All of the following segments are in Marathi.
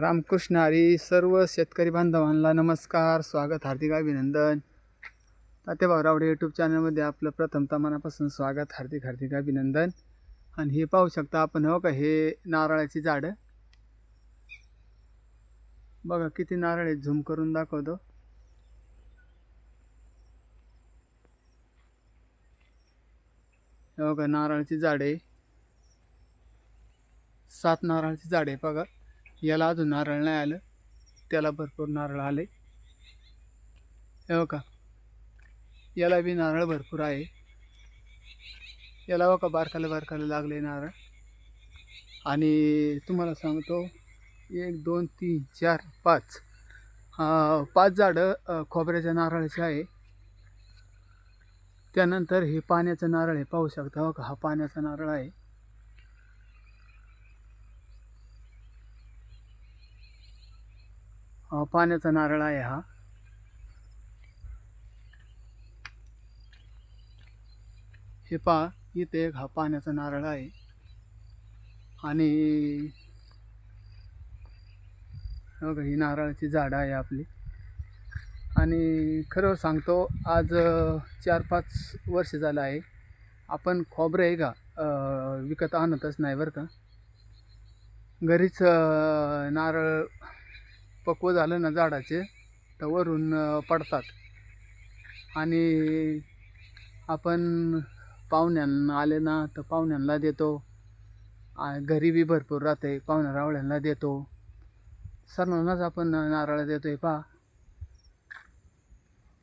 रामकृष्ण हरी सर्व शेतकरी बांधवांना नमस्कार स्वागत हार्दिक अभिनंदन. तात्या रावडे यूट्यूब चॅनलमध्ये आपलं प्रथमतः मनापासून स्वागत हार्दिक हार्दिक अभिनंदन. आणि हे पाहू शकता आपण हो का हे नारळाची झाडं. बघा किती नारळ आहेत झूम करून दाखवतो. हो का नारळाची झाडे सात नारळाची झाडे बघा. याला अजून नारळ नाही आलं. त्याला भरपूर नारळ आले. हे का याला बी नारळ भरपूर आहे. याला बघा बारकाला बारकाला लागले नारळ. आणि तुम्हाला सांगतो एक दोन तीन चार पाच. हा, पाच झाडं खोबऱ्याच्या नारळाचे आहे. त्यानंतर हे पाण्याचं नारळ आहे. पाहू शकता हो का हा पाण्याचा नारळ आहे. पाण्याचा नारळ आहे हा. हे पहा इथे एक हा पाण्याचा नारळ आहे. आणि बघा ही नारळाची झाडं आहे आपली. आणि खरं सांगतो आज चार पाच वर्ष झालं आहे. आपण खोबरं आहे का विकत आणतच नाही बरं का. घरीच नारळ पक्व झालं ना झाडाचे तर वरून पडतात. आणि आपण पाहुण्यांना आले ना तर पाहुण्यांना देतो. घरी बी भरपूर राहते पाहुण्या रावळ्यांना देतो. सर्वांनाच आपण नारळ देतो आहे पहा.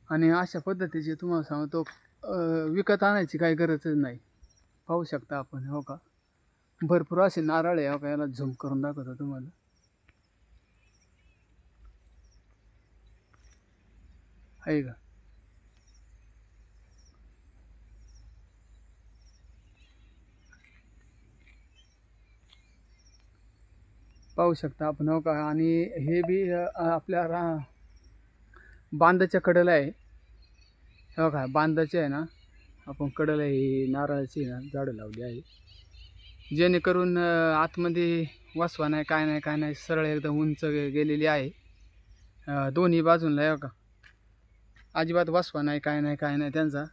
आणि अशा पद्धतीचे तुम्हाला सांगतो विकत आणायची काही गरजच नाही. पाहू शकता आपण हो का? भरपूर असे नारळ आहे हो का? याला झूम करून दाखवतो तुम्हाला. आहे का? पाहू शकता आपण हो का? आणि हे बी आपल्या रा बांधाच्या कडेला आहे. हो का? बांधाचे आहे ना? आपण कडेला ही नारळाची ना झाडं लावली आहे. जेणेकरून आतमध्ये वासवा नाही काय नाही काय नाही सरळ एकदम उंच गेलेली आहे. दोन्ही बाजूला हो का? अजिबात वासवा नाही काय नाही काय नाही त्यांचा.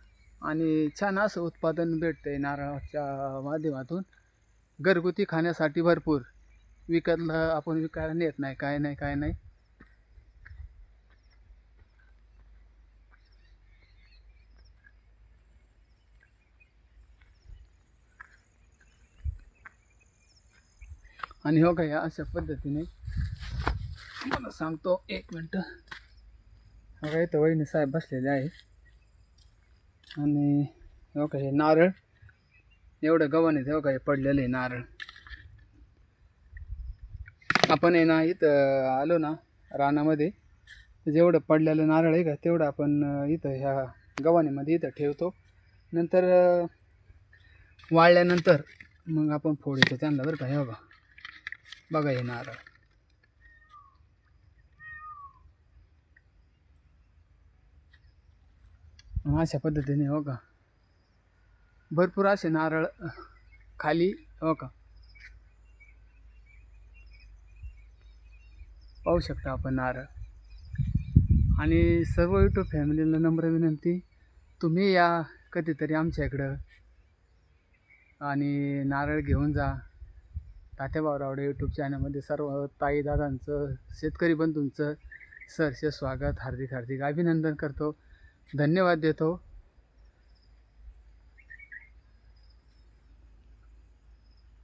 आणि छान असं उत्पादन भेटतं आहे नारळाच्या माध्यमातून. घरगुती खाण्यासाठी भरपूर. विकतला आपण विकायला नेत नाही काय नाही काय नाही. आणि हो काय अशा पद्धतीने. मला सांगतो एक मिनटं. बघा इथं वहिनी साहेब बसलेले आहे आणि हो का हे नारळ एवढं गव्हाण आहे हो का हे पडलेलं आहे नारळ. आपण आहे ना इथं आलो ना रानामध्ये जेवढं पडलेलं नारळ आहे का तेवढं आपण इथं ह्या गव्हाणीमध्ये इथं ठेवतो. नंतर वाळल्यानंतर मग आपण फोडतो त्यांना बरं का हे बघा. बघा हे नारळ. अशा पद्धतीने हो का? भरपूर असे नारळ खाली हो का? पाहू शकता आपण नारळ. आणि सर्व यूट्यूब फॅमिलीला नम्र विनंती तुम्ही या कधीतरी आमच्या इकडं आणि नारळ घेऊन जा. तात्याबावरावडे यूट्यूब चॅनलमध्ये सर्व ताई दादांचं शेतकरी बंधूंचं सरसे स्वागत हार्दिक हार्दिक अभिनंदन करतो. धन्यवाद देतो.